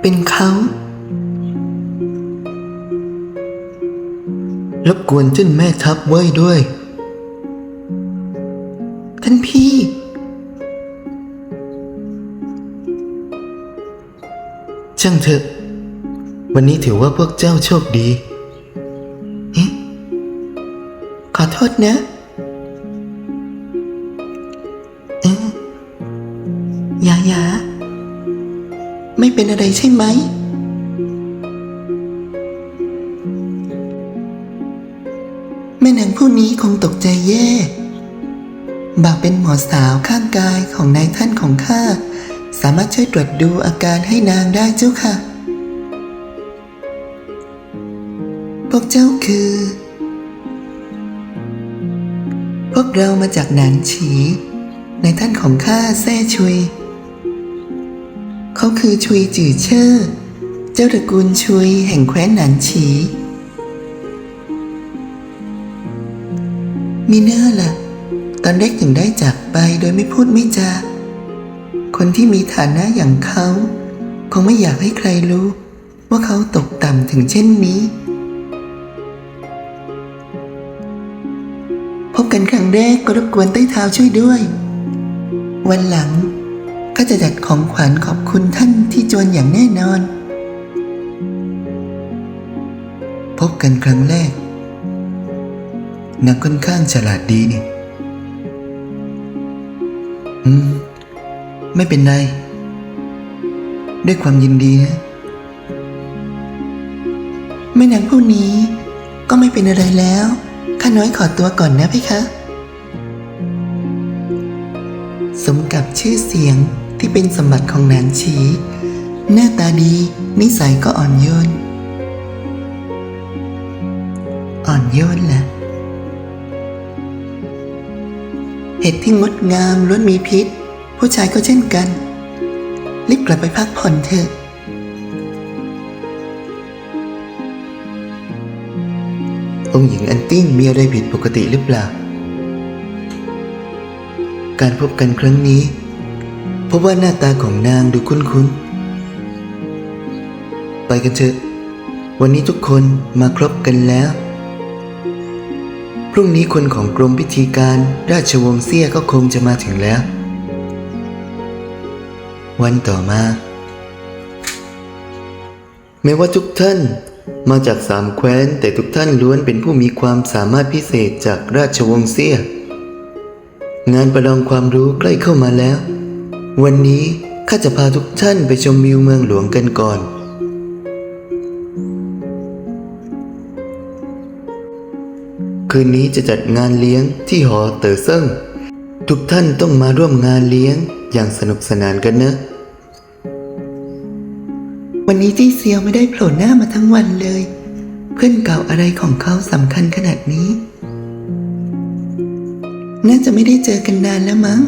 เป็นเขา รบกวนท่านแม่ทัพไว้ด้วย ท่านพี่ ช่างเถอะ วันนี้ถือว่าพวกเจ้าโชคดีขอโทษนะอย่าอย่า เป็นอะไรใช่ไหม แม่นางผู้นี้คงตกใจแย่บากเป็นหมอสาวข้างกายของนายท่านของข้า สามารถช่วยตรวจดูอาการให้นางได้เจ้าค่ะ พวกเจ้าคือ พวกเรามาจากหนานฉี ในท่านของข้าแซ่ชุย เขาคือชุยจือเช่อเจ้าตระกูลชุยแห่งแคว้นหนานฉี มีเนอร์ล่ะ ตอนเล็กถึงได้จากไปโดยไม่พูดไม่จา คนที่มีฐานะอย่างเขา คงไม่อยากให้ใครรู้ ว่าเขาตกต่ำถึงเช่นนี้ พบกันครั้งแรกก็รบกวนใต้เท้าช่วยด้วย วันหลัง ก็จะจัดของขวัญขอบคุณท่านที่จวนอย่างแน่นอน พบกันครั้งแรกนางค่อนข้างฉลาดดีนี่ อืม ไม่เป็นไร ด้วยความยินดีนะแม่นางผู้นี้ก็ไม่เป็นอะไรแล้วข้าน้อยขอตัวก่อนนะพี่คะ สมกับชื่อเสียง ที่เป็นสมบัติของนานชี หน้าตาดี นิสัยก็อ่อนโยน อ่อนโยนแหละเห็ดที่งดงามล้วนมีพิษ ผู้ชายก็เช่นกัน รีบกลับไปพักผ่อนเถอะองค์หญิงอันติ้งมีอะไรผิดปกติหรือเปล่า การพบกันครั้งนี้ พบว่าหน้าตาของนางดูคุ้นๆ ไปกันเถอะ วันนี้ทุกคนมาครบกันแล้ว พรุ่งนี้คนของกรมพิธีการราชวงศ์เซี่ยก็คงจะมาถึงแล้ว วันต่อมา แม้ว่าทุกท่านมาจากสามแคว้น แต่ทุกท่านล้วนเป็นผู้มีความสามารถพิเศษจากราชวงศ์เซี่ยงานประลองความรู้ใกล้เข้ามาแล้ว วันนี้ข้าจะพาทุกท่านไปชมวิวเมืองหลวงกันก่อน คืนนี้จะจัดงานเลี้ยงที่หอเต๋อเซิ่ง ทุกท่านต้องมาร่วมงานเลี้ยงอย่างสนุกสนานกันนะ วันนี้จี้เซียวไม่ได้โผล่หน้ามาทั้งวันเลย เพื่อนเก่าอะไรของเขาสำคัญขนาดนี้ น่าจะไม่ได้เจอกันนานแล้วมั้ง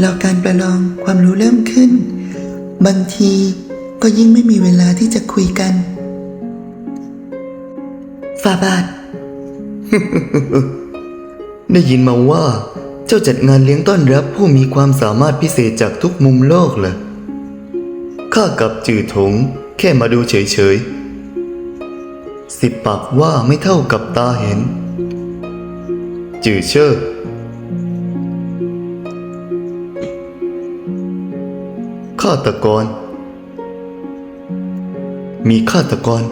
เรอการประลองความรู้เริ่มขึ้น บางทีก็ยิ่งไม่มีเวลาที่จะคุยกันฝาบาท ได้ยินมาว่า เจ้าจัดงานเลี้ยงต้อนรับผู้มีความสามารถพิเศษจากทุกมุมโลกเหรอข้ากับจือถง แค่มาดูเฉยๆ สิบปากว่าไม่เท่ากับตาเห็น จือเชอ ฆาตกร มีฆาตกร